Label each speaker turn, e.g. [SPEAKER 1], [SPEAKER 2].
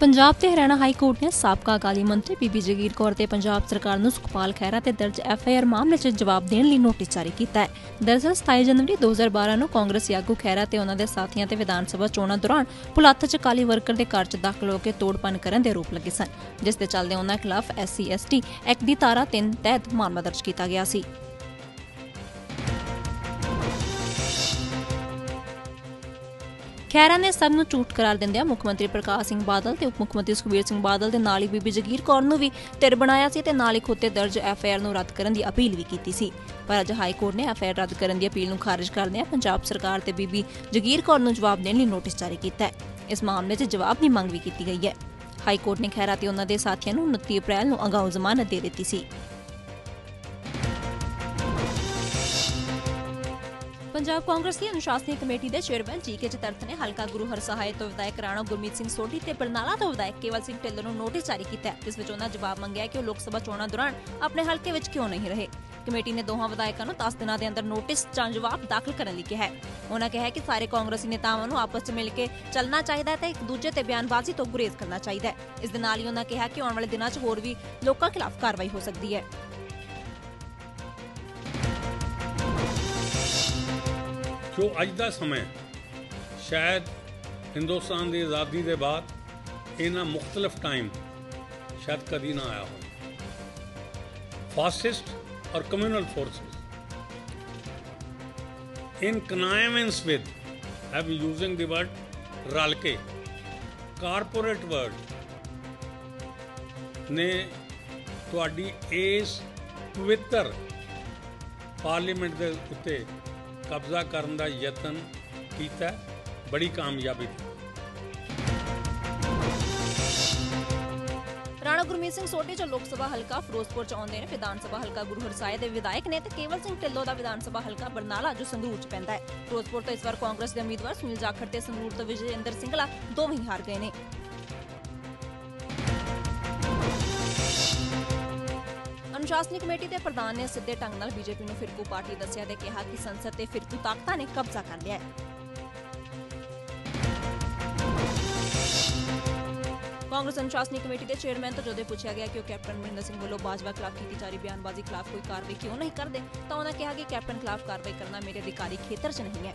[SPEAKER 1] ਪੰਜਾਬ ਤੇ Haryana high court ਨੇ ਸਾਬਕਾ ਅਕਾਲੀ ਮੰਤਰੀ ਬੀਬੀ ਜਗੀਰ ਕੌਰ ਤੇ ਪੰਜਾਬ ਸਰਕਾਰ ਨੂੰ ਸੁਖਪਾਲ ਖਹਿਰਾ ਤੇ ਦਰਜ ਐਫਆਈਆਰ ਮਾਮਲੇ 'ਚ ਜਵਾਬ ਦੇਣ ਲਈ ਨੋਟਿਸ ਜਾਰੀ ਕੀਤਾ ਹੈ। ਦਰਅਸਲ 27 ਜਨਵਰੀ 2012 ਨੂੰ ਕਾਂਗਰਸੀ ਆਗੂ ਖਹਿਰਾ ਤੇ ਉਹਨਾਂ ਦੇ ਸਾਥੀਆਂ ਤੇ ਵਿਧਾਨ ਸਭਾ ਚੋਣਾਂ ਦੌਰਾਨ ਪੁਲੱਥ 'ਚ ਅਕਾਲੀ ਵਰਕਰ ਦੇ ਘਰ 'ਚ ਦਾਖਲ ਹੋ ਕੇ ਤੋੜਪਨ ਕਰਨ ਦੇ ਆਰੋਪ ਲੱਗੇ ਸਨ, ਜਿਸ ਦੇ ਚੱਲਦੇ ਉਹਨਾਂ ਖਿਲਾਫ ਐਸਸੀ ਐਸਟੀ ਐਕਟ ਦੀ ਧਾਰਾ 3 ਤਹਿਤ ਮਾਮਲਾ ਦਰਜ ਕੀਤਾ ਗਿਆ ਸੀ। ਖੈਰਾ ਨੇ ਸਭ ਨੂੰ ਝੂਠ ਕਰਾਰ ਦਿੰਦਿਆਂ ਮੁੱਖ ਮੰਤਰੀ ਪ੍ਰਕਾਸ਼ ਸਿੰਘ ਬਾਦਲ ਤੇ ਉਪ ਮੁੱਖ ਮੰਤਰੀ ਸੁਖਬੀਰ ਸਿੰਘ ਬਾਦਲ ਦੇ ਨਾਲ ਹੀ ਬੀਬੀ ਜਗੀਰ ਕੌਰ ਨੂੰ ਵੀ ਧਿਰ ਬਣਾਇਆ ਸੀ ਤੇ ਨਾਲ ਹੀ ਖੁੱਤੇ ਦਰਜ ਐਫਆਈਆਰ ਨੂੰ ਰੱਦ ਕਰਨ ਦੀ ਅਪੀਲ ਵੀ ਕੀਤੀ ਸੀ। ਪਰ ਅੱਜ ਹਾਈ ਕੋਰਟ ਨੇ ਐਫਆਈਆਰ ਰੱਦ ਕਰਨ ਦੀ ਅਪੀਲ ਨੂੰ ਖਾਰਜ ਕਰਦਿਆਂ ਪੰਜਾਬ ਸਰਕਾਰ ਤੇ ਬੀਬੀ ਜਗੀਰ ਕੌਰ ਨੂੰ ਜਵਾਬ ਦੇਣ ਲਈ ਨੋਟਿਸ ਜਾਰੀ ਕੀਤਾ ਹੈ। ਇਸ ਮਾਮਲੇ 'ਚ ਜਵਾਬ ਦੀ ਮੰਗ ਵੀ ਕੀਤੀ ਗਈ ਹੈ। ਹਾਈ ਕੋਰਟ ਨੇ ਖੈਰਾ ਤੇ ਉਹਨਾਂ ਦੇ ਸਾਥੀਆਂ ਨੂੰ 29 ਅਪ੍ਰੈਲ ਨੂੰ ਅਗਾਊਂ ਜ਼ਮਾਨਤ ਦੇ ਦਿੱਤੀ ਸੀ। ਪੰਜਾਬ ਕਾਂਗਰਸ ਦੀ ਅਨੁਸ਼ਾਸਨੀ ਕਮੇਟੀ ਦੇ ਚੇਅਰਮੈਨ ਜੀਕੇ ਚਤਰਥ ਨੇ ਹਲਕਾ ਗੁਰੂ ਹਰਸਹਾਏ ਤੋਂ ਵਿਧਾਇਕ ਰਾਣਾ ਗੁਰਮੀਤ ਸਿੰਘ ਸੋਢੀ ਤੇ ਬਰਨਾਲਾ ਤੋਂ ਵਿਧਾਇਕ ਕੇਵਲ ਸਿੰਘ ਢਿੱਲੋਂ ਨੂੰ ਨੋਟਿਸ ਜਾਰੀ ਕੀਤਾ ਹੈ, ਜਿਸ ਵਿੱਚ ਉਹਨਾਂ ਜਵਾਬ ਮੰਗਿਆ ਕਿ ਉਹ ਲੋਕ ਸਭਾ ਚੋਣਾਂ ਦੌਰਾਨ ਆਪਣੇ ਹਲਕੇ ਵਿੱਚ ਕਿਉਂ ਨਹੀਂ ਰਹੇ। ਕਮੇਟੀ ਨੇ ਦੋਹਾਂ ਵਿਧਾਇਕਾਂ ਨੂੰ 10 ਦਿਨਾਂ ਦੇ ਅੰਦਰ ਨੋਟਿਸ ਜਾਂ ਜਵਾਬ ਦਾਖਲ ਕਰਨ ਲਈ ਕਿਹਾ ਹੈ। ਉਹਨਾਂ ਕਿਹਾ ਕਿ ਸਾਰੇ ਕਾਂਗਰਸੀ ਨੇਤਾਵਾਂ ਨੂੰ ਆਪਸ ਵਿੱਚ ਮਿਲ ਕੇ ਚੱਲਣਾ ਚਾਹੀਦਾ ਹੈ ਤੇ ਇੱਕ ਦੂਜੇ ਤੇ ਬਿਆਨਬਾਜ਼ੀ ਤੋਂ ਗੁਰੇਜ਼ ਕਰਨਾ ਚਾਹੀਦਾ ਹੈ। ਇਸ ਦੇ ਨਾਲ ਹੀ ਉਹਨਾਂ ਕਿਹਾ ਕਿ ਆਉਣ ਵਾਲੇ ਦਿਨਾਂ 'ਚ ਹੋਰ ਵੀ ਲੋਕਾਂ ਖਿਲਾਫ ਕਾਰਵਾਈ ਹੋ ਸਕਦੀ ਹੈ।
[SPEAKER 2] ਜੋ ਅੱਜ ਦਾ ਸਮਾਂ ਸ਼ਾਇਦ ਹਿੰਦੁਸਤਾਨ ਦੀ ਆਜ਼ਾਦੀ ਦੇ ਬਾਅਦ ਇਹਨਾਂ ਮੁxtਲਫ ਟਾਈਮ ਸ਼ਾਇਦ ਕਦੀ ਨਾ ਆਇਆ ਹੋਵੇ। ਫਾਸਿਸਟ ਔਰ communal forces in connivance with have using the word ਰਲ ਕੇ ਕਾਰਪੋਰੇਟ ਵਰਡ ਨੇ ਤੁਹਾਡੀ ਇਸ ਪਵਿੱਤਰ ਪਾਰਲੀਮੈਂਟ ਦੇ ਉੱਤੇ ਕਬਜ਼ਾ ਕਰਨ ਦਾ ਯਤਨ ਕੀਤਾ, ਬੜੀ ਕਾਮਯਾਬੀ
[SPEAKER 1] ਰਾਣਾ ਗੁਰਮੀਤ ਸਿੰਘ ਸੋਢੀ ਚ ਲੋਕ ਸਭਾ ਹਲਕਾ ਫਿਰੋਜ਼ਪੁਰ ਚ ਆਉਂਦੇ ਨੇ। ਵਿਧਾਨ ਸਭਾ ਹਲਕਾ ਗੁਰੂ ਹਰਸਾਏ ਦੇ ਵਿਧਾਇਕ ਨੇ ਤੇ ਕੇਵਲ ਸਿੰਘ ਢਿੱਲੋਂ ਦਾ ਵਿਧਾਨ ਸਭਾ ਹਲਕਾ ਬਰਨਾਲਾ ਜੋ ਸੰਗਰੂਰ ਚ ਪੈਂਦਾ ਹੈ। ਫਿਰੋਜ਼ਪੁਰ ਤੋਂ ਇਸ ਵਾਰ ਕਾਂਗਰਸ ਦੇ ਉਮੀਦਵਾਰ ਸੁਨੀਲ ਜਾਖੜ ਤੇ ਸੰਗਰੂਰ ਤੋਂ ਵਿਜੇਂਦਰ ਸਿੰਘਲਾ ਦੋਵੇਂ ਹਾਰ ਗਏ ਨੇ। ਅਨੁਸ਼ਾਸਨੀ ਕਮੇਟੀ ਦੇ ਪ੍ਰਧਾਨ ਨੇ ਸਿੱਧੇ ਢੰਗ ਨਾਲ ਬੀਜੇਪੀ ਨੂੰ ਫਿਰਕੂ ਪਾਰਟੀ ਦੱਸਿਆ ਤੇ ਕਿਹਾ ਕਿ ਸੰਸਦ ਤੇ ਫਿਰਕੂ ਤਾਕਤਾਂ ਨੇ ਕਬਜ਼ਾ ਕਰ ਲਿਆ ਹੈ। ਕਾਂਗਰਸ ਅਨੁਸ਼ਾਸਨੀ ਕਮੇਟੀ ਦੇ ਚੇਅਰਮੈਨ ਤੋਂ ਜਦੋਂ ਪੁੱਛਿਆ ਗਿਆ ਕਿ ਉਹ ਕੈਪਟਨ ਮਰਿੰਦਰ ਸਿੰਘ ਵੱਲੋਂ ਬਾਜਵਾ ਖਿਲਾਫ ਕੀਤੀ ਜਾ ਰਹੀ ਬਿਆਨਬਾਜ਼ੀ ਖਿਲਾਫ ਕੋਈ ਕਾਰਵਾਈ ਕਿਉਂ ਨਹੀਂ ਕਰਦੇ, ਤਾਂ ਉਹਨਾਂ ਕਿਹਾ ਕਿ ਕੈਪਟਨ ਖਿਲਾਫ ਕਾਰਵਾਈ ਕਰਨਾ ਮੇਰੇ ਅਧਿਕਾਰੀ ਖੇਤਰ 'ਚ ਨਹੀਂ ਹੈ।